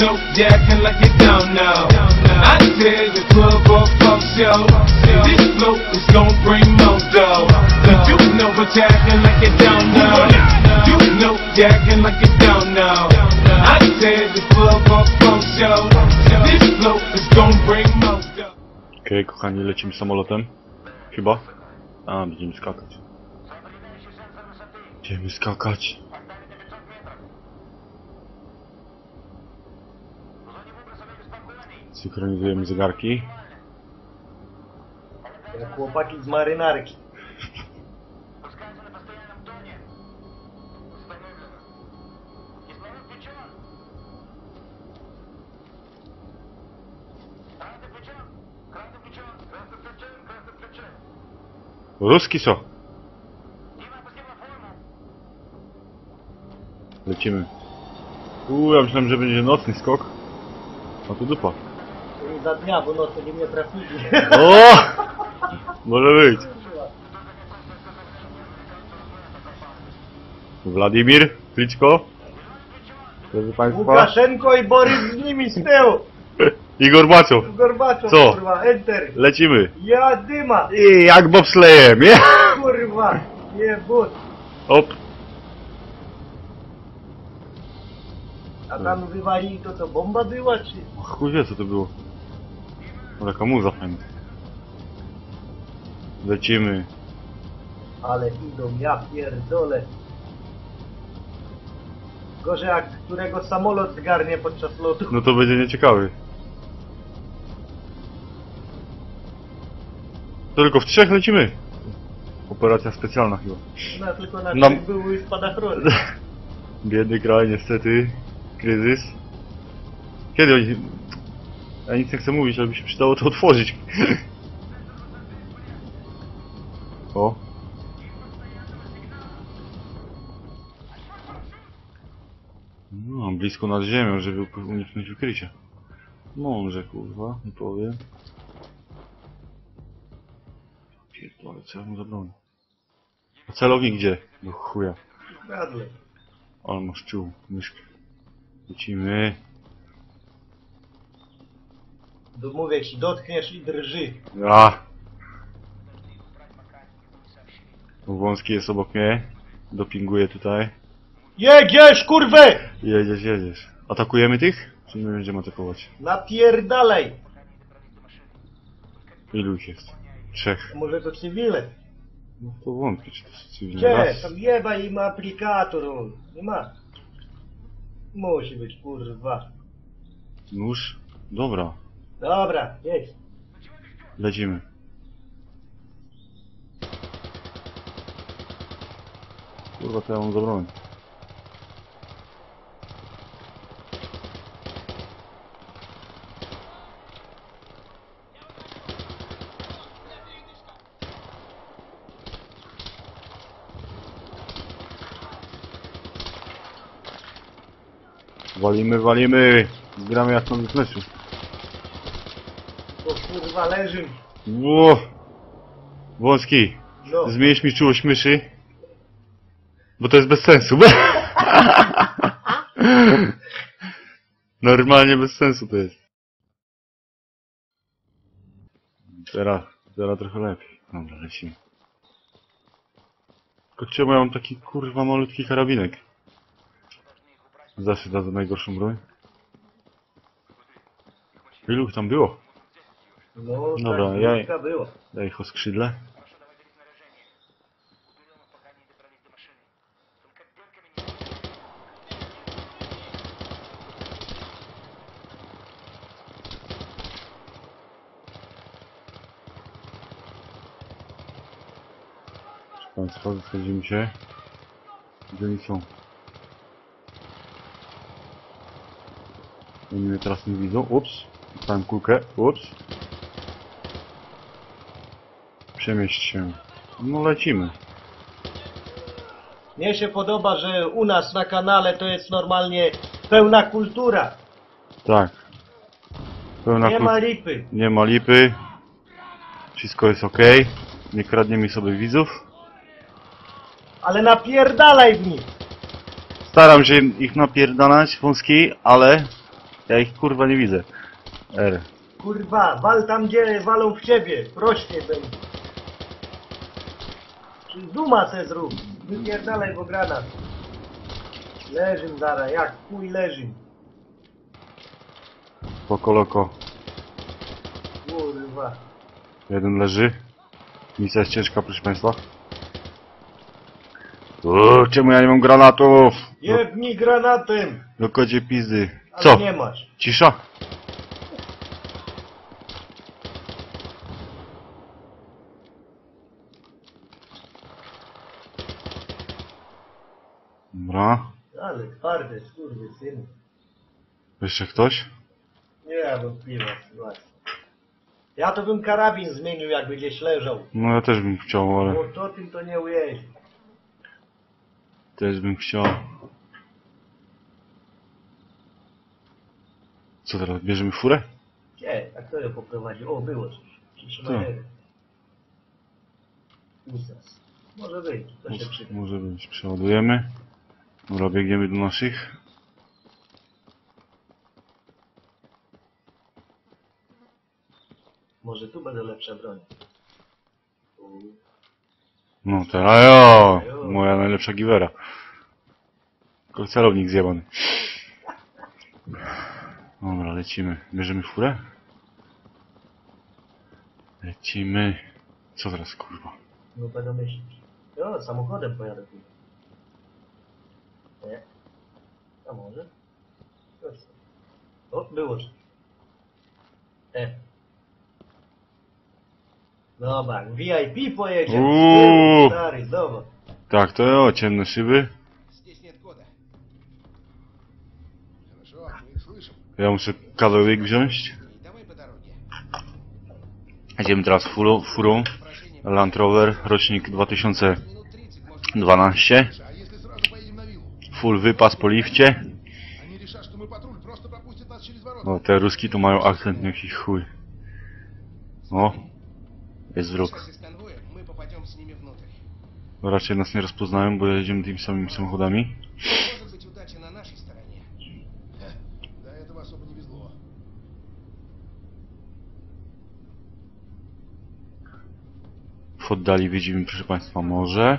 know you acting like you don't know. I tear the club off from show. This flow is gon' bring more dough. But you know you acting like you don't know. You know you acting like you don't know. I tear the club off from show. This flow is gon' bring more dough. Okej, kochani, lecimy samolotem. Chyba. A, będziemy skakać. Będziemy skakać. Synchronizujemy zegarki. Jak chłopaki z marynarki. Ruski co? Lecimy. Uuu, ja myślałem, że będzie nocny skok. A tu dupa. I za dnia, bo nocy nie mnie trafili. O! Może być. Władimir Kliczko. Proszę Państwa. Łukaszenko i Borys z nimi z tyłu. Igor. Gorbaczow, Co? kurwa, enter. Lecimy. Ja dyma, I jak bobslejem, nie? kurwa. Nie but. Op. A tam wywalili to to bomba była, czy? Chuj wie co to było. Taka muza fajna. Lecimy. Ale idą, ja pierdolę. Gorzej jak którego samolot zgarnie podczas lotu. No to będzie nieciekawy. To tylko w trzech lecimy. Operacja specjalna chyba. No tylko na Nam- tym były spadachrony. Biedny kraj, niestety. Kryzys. Kiedy oni... Ja nic nie chcę mówić, ale by się przydało to otworzyć. o. No, blisko nad ziemią, żeby uniknąć ukrycia. Mąże, kurwa, nie powiem. Pierdolę, co ja mu zabrałem? A celownik gdzie? Do chuja. Kradle. Ale masz czuł, myszkę. Lecimy. Mówię ci, dotkniesz i drży. A! Wąski jest obok mnie. Dopinguje tutaj. Jedziesz, kurwę! Jedziesz, jedziesz. Atakujemy tych? Czy my będziemy atakować? Napierdalaj! Ilu ich jest? Trzech. Może to cywile. No to wątpię, czy to jest cywilny Gdzie? raz. Tam jeba im aplikator. o. Nie ma. Musi być, kurwa. Nóż? Dobra, Dobra, jedź. lecimy. Kurwa, to ja mam zabrałem. Walimy, walimy! Zbieramy jak na meczu. Kurwa leży. Ło! Wąski, No. mi czułość myszy? Bo to jest bez sensu. Normalnie bez sensu to jest. Teraz, teraz trochę lepiej. Dobra, lecimy. Tylko czemu ja mam taki kurwa malutki karabinek? Zawsze da za najgorszą broń. Ilu ich tam było? No, Dobra, tak ja- bliska było. Daj ich skrzydle. Proszę Państwa, zasadzimy się. Gdzie oni są? Oni mnie teraz nie widzą. Ups. Dostałem kulkę. Ups. Przemieść się. No lecimy. Mnie się podoba, że u nas na kanale to jest normalnie pełna kultura. Tak. Pełna Nie kul- ma lipy. Nie ma lipy. Wszystko jest ok. Nie kradniemy sobie widzów. Ale napierdalaj w nich. Staram się ich napierdalać wąski, ale Ja ich kurwa nie widzę. R. Kurwa, wal tam gdzie walą w ciebie, prościej będzie. Czy duma se zrób, wypierdalaj bo granat. Leżym zara, jak chuj leżym. Poko loko. Kurwa. Jeden leży. Misja jest ciężka, proszę państwa. Uuu, czemu ja nie mam granatów? Jebnij granatem! no kocie pizdy. Ale Co? nie masz. Cisza? Dobra. Ale twardy, skurwy syn. Jeszcze ktoś? Nie, wątpliwa sytuacja. Ja to bym karabin zmienił, jakby gdzieś leżał. No ja też bym chciał, ale... Bo to tym to nie ujeździ. Też bym chciał. Co teraz? Bierzemy furę? Gdzie? A kto ją poprowadził? O, było coś. Przyszło Co? Usas. Może być, to się przyda. Może być. Przeładujemy. Dobra, biegniemy do naszych. Może tu będę lepsza broń. No teraz jo! Moja najlepsza giwera. Tylko celownik zjebany. Dobra, lecimy. Bierzemy furę? Lecimy. Co teraz, kurwa? No będę myśleć. Jo, samochodem pojadę tu. A może? Proszę. O, było coś. E. No tak, Dobra, VIP pojedzie. Uuu. Stary. Tak, to o, ciemne szyby. Ja muszę kaloryk wziąć. Jedziemy teraz furą, furą Land Rover, rocznik 2012. Full wypas po lifcie. No, te ruski tu mają akcent jakiś chuj. No. Jest wróg. No, raczej nas nie rozpoznają, bo jedziemy tymi samymi samochodami. W oddali widzimy, proszę Państwa, morze.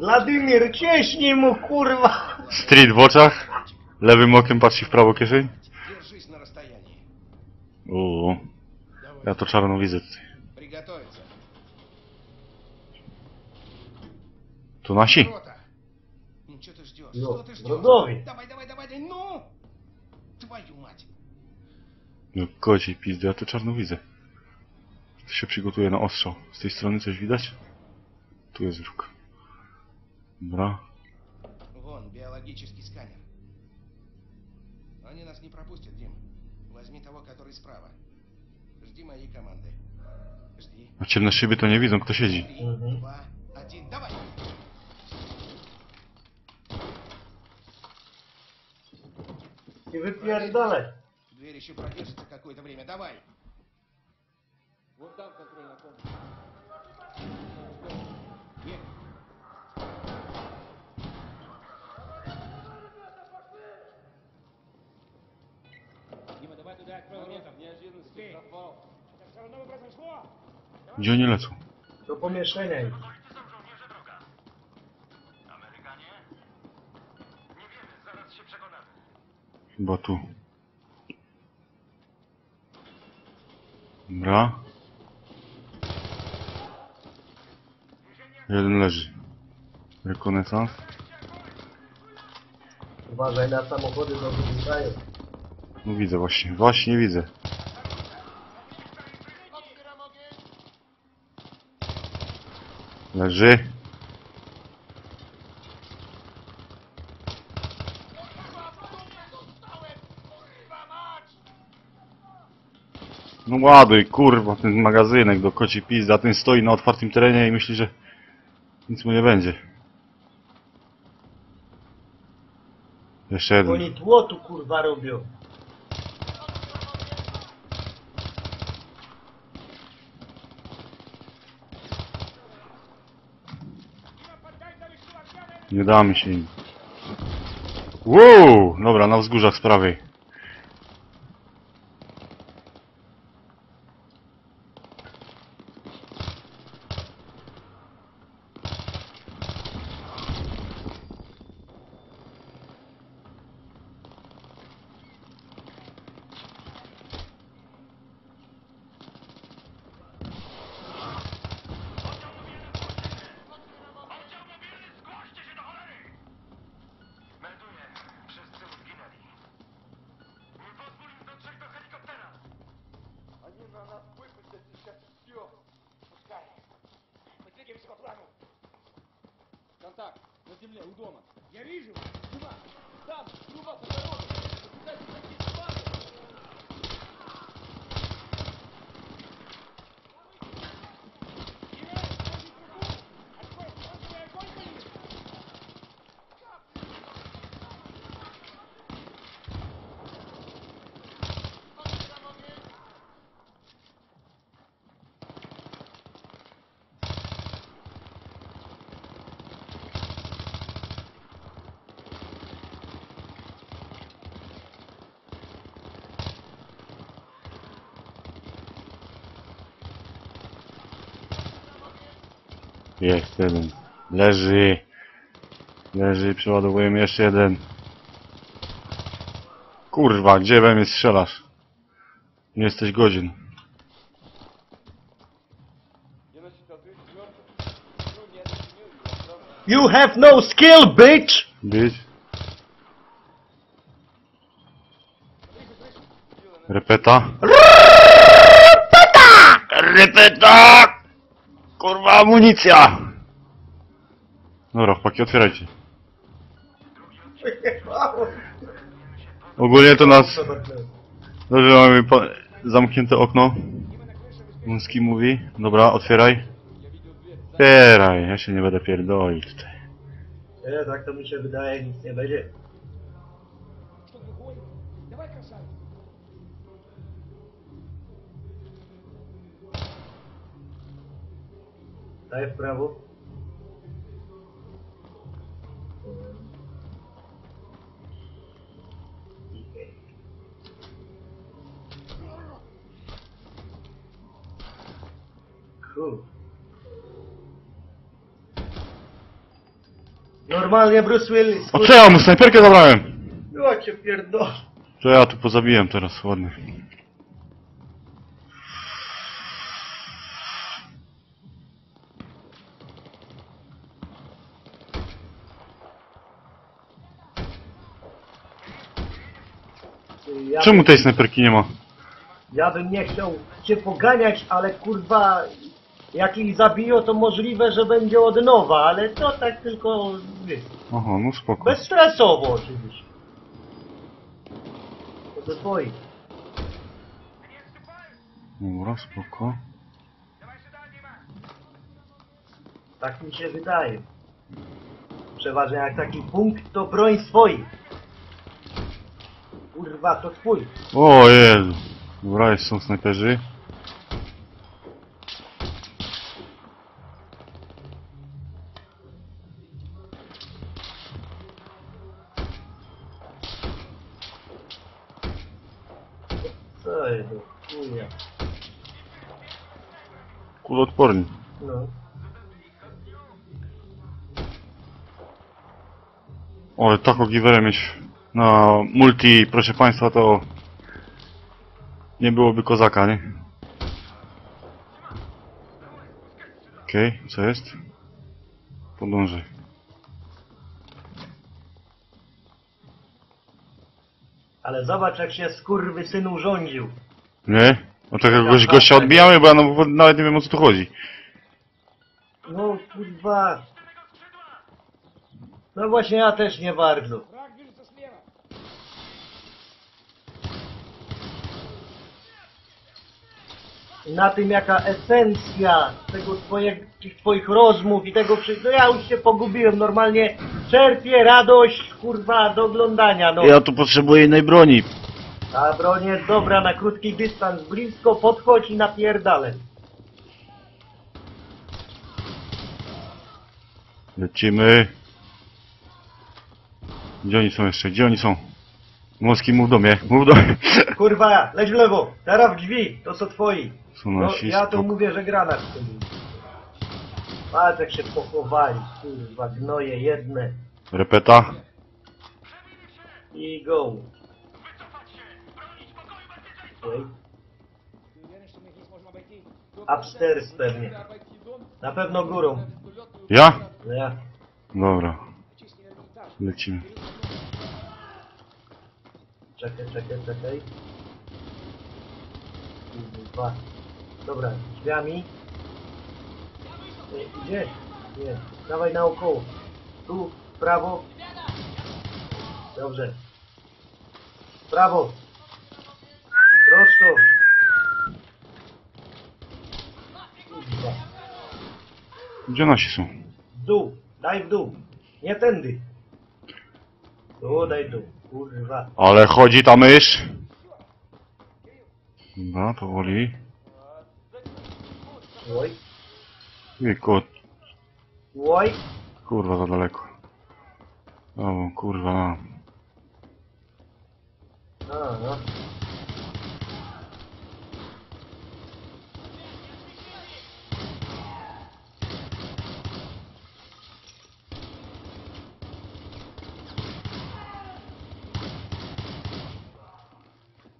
Друг, Wladimir, cieśnij mu, kurwa! Street w oczach. Lewym okiem patrzy w prawo kieszeń. Держись на расстоянии. Uuu. Ja to czarno widzę tutaj. Приготовиться. To nasi? Ворота! Ну что ты ждешь? Ну, Что ты ждешь? врагови. Давай, давай, давай, давай, ну! Твою мать! No kociej pizdy, ja to czarno widzę. To się przygotuje na ostrzał. Z tej strony coś widać? Tu jest wróg. Dobra. Вон, биологический сканер. Они нас не пропустят, Дим. Возьми того, который справа. Жди моей команды. Жди. Na ciemne szyby to nie widzą, kto siedzi. Три, два, один, давай! I wypierdalaj. Дверь еще продержится какое-то время, давай! Вот там контрольная комната. Gdzie oni lecą? Do pomieszczenia już. Chyba tu. Dobra. Jeden leży. Rekonesans. Uważaj na samochody do wybuchają. No widzę właśnie, właśnie widzę. Leży. No ładuj, kurwa, ten magazynek do koci pizda, ten stoi na otwartym terenie i myśli, że nic mu nie będzie. Jeszcze jeden. Oni tło tu kurwa robią. Nie damy się im. Wow! Dobra, na wzgórzach z prawej. Земле, у дома. Я вижу. Дима, там, труба по дороге. Попытайся Jest jeden. Leży. Leży, przeładowujemy jeszcze jeden. Kurwa, gdzie we mnie strzelasz? Nie jesteś godzien. You have no skill, bitch! Być. Repeta. Repeta! Repeta! Kurwa, amunicja! Dobra, chłopaki, otwierajcie. Ogólnie to nas... Dobrze, mamy po... zamknięte okno. Muski mówi. Dobra, otwieraj. Otwieraj, ja się nie będę pierdolił tutaj. Nie, tak to mi się wydaje, nic nie będzie. Daj w prawo. Cool. Normalnie Bruce Willis. O co ja mu snajperkę zabrałem? No cię pierdolę. To ja tu pozabiłem teraz, ładnie. Ja, Czemu tej snajperki nie ma? ja bym nie chciał cię poganiać, ale kurwa, jak ich zabiją, to możliwe, że będzie od nowa, ale to tak tylko, wiesz, Aha, no spoko. bezstresowo oczywiście. To do twoich. Dobra, spoko. Tak mi się wydaje. Przeważnie jak taki punkt, to broń swoich. Kurwa, to twój. O Jezu. Dobra, są snajperzy. Co jest chuja? Kuloodporni. No. O, ale taką giwerę mieć na multi, proszę państwa, to nie byłoby kozaka, nie? Okej, co jest? Podążaj. Ale zobacz jak się skurwy syn urządził. Nie? O takiego goś, gościa odbijamy, bo ja no, nawet nie wiem o co tu chodzi. No kurwa. No właśnie ja też nie bardzo. Na tym jaka esencja tego twoje, tych twoich rozmów i tego wszystkiego. Ja już się pogubiłem, normalnie czerpię radość, kurwa, do oglądania, no. Ja tu potrzebuję innej broni. Ta broń jest dobra na krótki dystans, blisko podchodź i napierdalaj. Lecimy. Gdzie oni są jeszcze? Gdzie oni są? Moski, mów do mnie, mów do mnie. Kurwa, leć w lewo, teraz w drzwi, to są twoi. Są No, nasi, ja to spoko. mówię, że granat wtedy. Patrz jak się pochowali, kurwa, gnoje jedne. Repeta. I go. Okej. Ты уверен, что мы их не сможем обойти? Upstairs pewnie. Обойти дом, Na pewno górą. вертолет, Ja? No ja. Dobra, чистый верхний этаж. lecimy. Czekaj, czekaj, czekaj. Dwa. Dobra, drzwiami. Nie, gdzie? Nie, dawaj naokoło. Tu, w prawo. Dobrze. W prawo. Prosto. Kurwa. Gdzie nasi są? W dół, daj w dół. Nie tędy. Tu, daj w dół. Kurwa. Ale chodzi ta mysz. Dobra, powoli. Вой. И кот. Вой. Курва за далеко. Амо, курва на. да.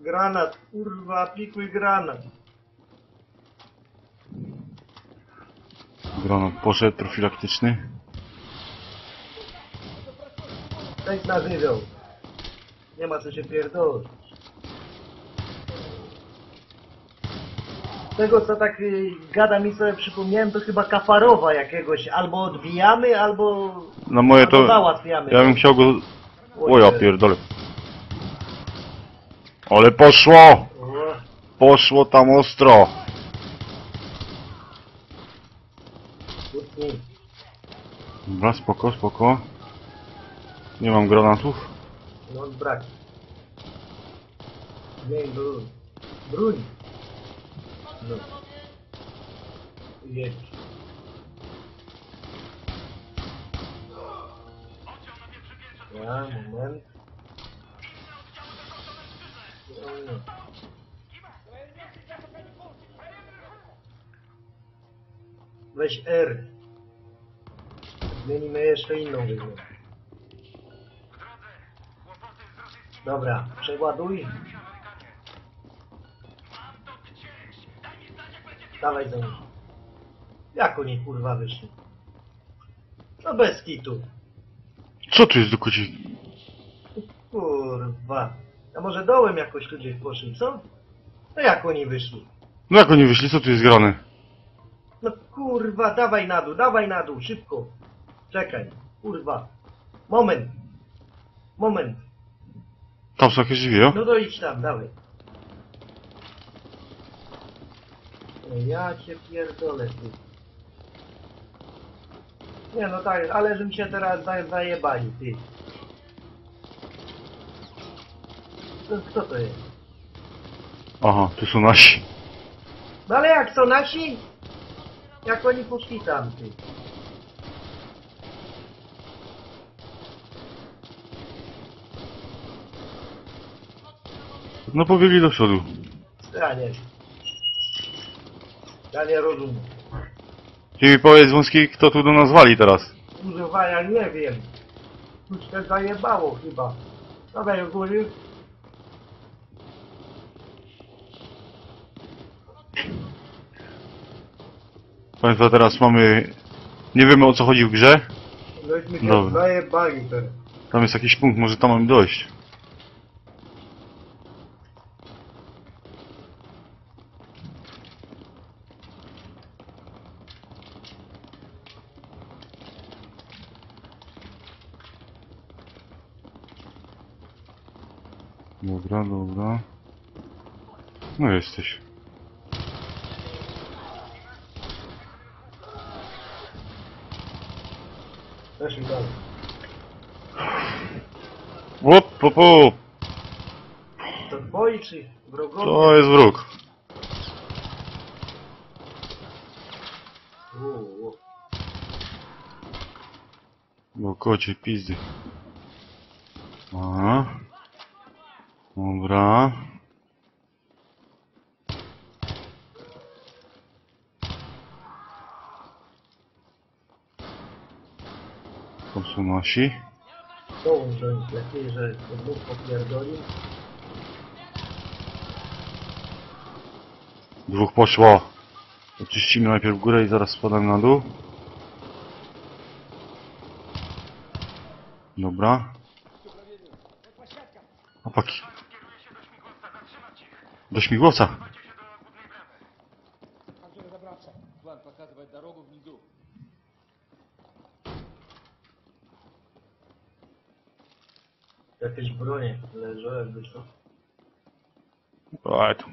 Гранат, Курва, пикуј гранат. Granat poszedł, profilaktyczny. Weź na żywioł. Nie ma co się pierdolić. Z tego co tak y, gada mi sobie przypomniałem, to chyba kafarowa jakiegoś. Albo odbijamy, albo... Na moje albo to... załatwiamy. Ja bym chciał go... O ja pierdolę. Ale poszło! O, Poszło tam ostro! Dobra, spoko, spoko. Nie mam granatów. No brak. Nie, broń. Broń. No. Jedź. Ja, moment. No, no. Weź R. Zmienimy jeszcze inną wyzwę. Dobra, przeładuj. Dawaj za nim. Jak oni kurwa wyszli? No bez kitu. Co tu jest do koci? Kurwa. A może dołem jakoś ludzie poszli, co? No jak oni wyszli? No jak oni wyszli? Co tu jest grane? No kurwa, dawaj na dół, dawaj na dół, szybko. Czekaj, kurwa. Moment. Moment. Tam są jakieś drzwi, o? No to idź tam, dawaj. Ja cię pierdolę, ty. Nie no tak, ale żebym się teraz za- zajebali, ty. No, kto to jest? Aha, tu są nasi. No ale jak to nasi? Jak oni poszli tam, ty? No pobiegli do przodu. Ja nie wiem. Ja nie rozumiem. Mi powiedz wąski, kto tu do nas wali teraz. Kurwa, ja nie wiem. Już się zajebało chyba. Dawaj, góry. Państwa, teraz mamy... Nie wiemy o co chodzi w grze. Żeśmy się Dobra. zajebali teraz. Tam jest jakiś punkt, może tam mamy dojść. Dobra, dobra. No jesteś. Też mi dalej. Łop, po, po. To twoi czy wrogowie? To jest wróg. Bo kocie pizdy. Dobra. To są nasi. Wziąć lepiej, że dwóch popierdolił. Dwóch poszło. Oczyścimy najpierw górę i zaraz spadam na dół. Dobra. Opaki. Do śmigłowca. Как же разобраться? План показывает дорогу внизу. Jakieś bronie leżą, jakby co. Oj, tu.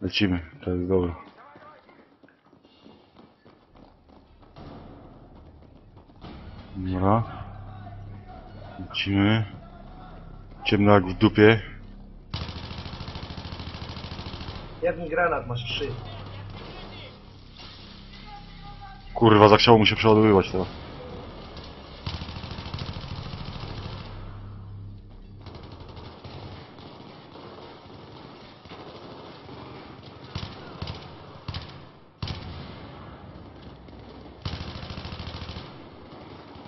Lecimy, to jest dobro. Dobra. Lecimy. Ciemno jak w dupie. Jaki granat masz? Trzy. Kurwa, zachciało mu się przeładowywać teraz.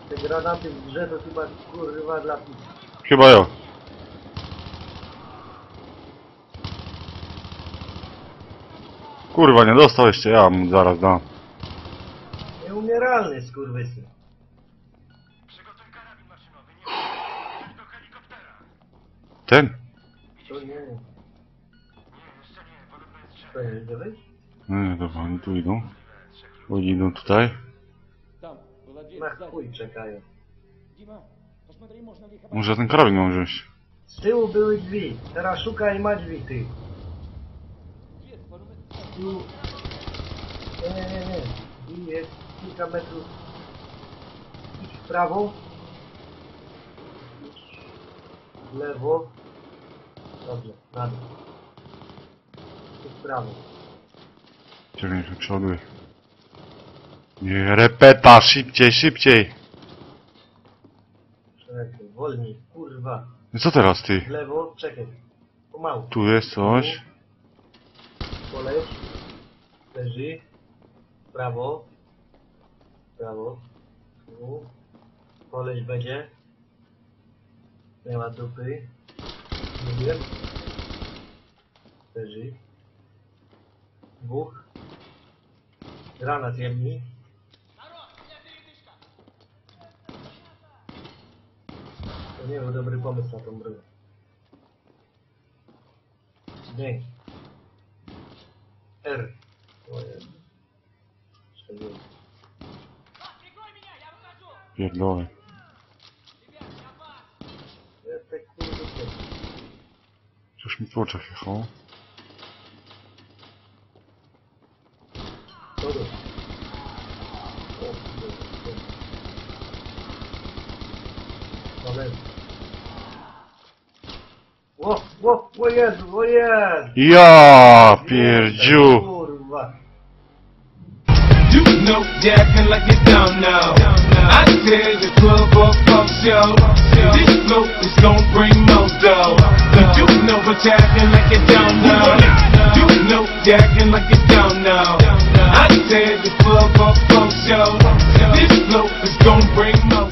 Te granaty w grze to chyba kurwa dla pis. Chyba ja. Kurwa, nie dostał jeszcze, ja mu zaraz dam. Nieumieralny skurwysy. Ten? To nie. To nie idzie wyjść? No nie, dobra, oni tu idą. Oni idą tutaj. Там, была дверь Na сзади. chuj czekają. Дима, посмотри, можно ли их обойти. Może ten karabin mam wziąć. Z tyłu były drzwi. Teraz szukaj ma drzwi ty. i, e, i jest kilka metrów. Idź w prawo. Idź w lewo. Dobrze, na dół w prawo. Czekaj, tu nie, repeta, szybciej, szybciej. Czekaj, wolniej, kurwa. Co teraz ty? w lewo, czekaj. Pomału. Tu jest coś. Poleć. Leży. Prawo. Prawo. Tu. Koleś będzie. Nie ma dupy. Mówię. Leży. Dwóch. Granat jedni. To nie był dobry pomysł na tą broń. Dzięki. R. Pierdolę. Tak. Coś mi w oczach O Jezu, o Jezu. Ja pierdziu. Kurwa. You know down now. I. This is gonna bring no dough. You know like down now. You know like down now. I. This is gonna bring no